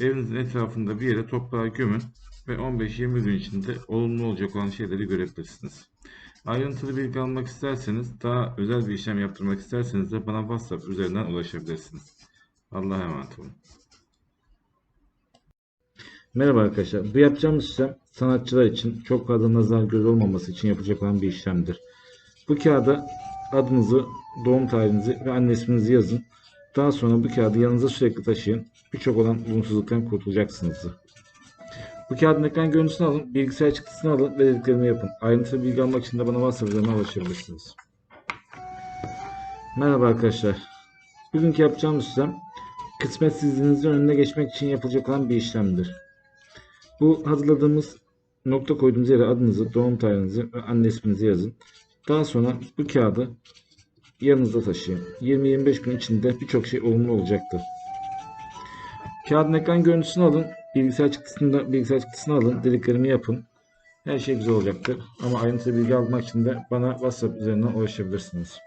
Evinizin etrafında bir yere toprağa gömün ve 15-20 gün içinde olumlu olacak olan şeyleri görebilirsiniz. Ayrıntılı bilgi almak isterseniz, daha özel bir işlem yaptırmak isterseniz de bana WhatsApp üzerinden ulaşabilirsiniz. Allah'a emanet olun. Merhaba arkadaşlar. Bu yapacağımız işlem sanatçılar için çok fazla nazar göz olmaması için yapacak olan bir işlemdir. Bu kağıda adınızı, doğum tarihinizi ve anne isminizi yazın. Daha sonra bu kağıdı yanınıza sürekli taşıyın. Birçok olan olumsuzluktan kurtulacaksınız. Bu kağıdın ekran görüntüsünü alın, bilgisayar çıktısını alın ve dediklerimi yapın. Ayrıntılı bilgi almak için de bana WhatsApp üzerinden ulaşabilirsiniz. Merhaba arkadaşlar. Bugünkü yapacağımız işlem kısmetsizliğinizin önüne geçmek için yapılacak olan bir işlemdir. Bu hazırladığımız nokta koyduğumuz yere adınızı, doğum tarihinizi ve anne isminizi yazın. Daha sonra bu kağıdı yanınızda taşıyın. 20-25 gün içinde birçok şey olumlu olacaktır. Kağıdın ekran görüntüsünü alın. Bilgisayar çıktısını, bilgisayar çıktısını alın. Dediklerimi yapın. Her şey güzel olacaktır. Ama ayrıntılı bilgi almak için de bana WhatsApp üzerinden ulaşabilirsiniz.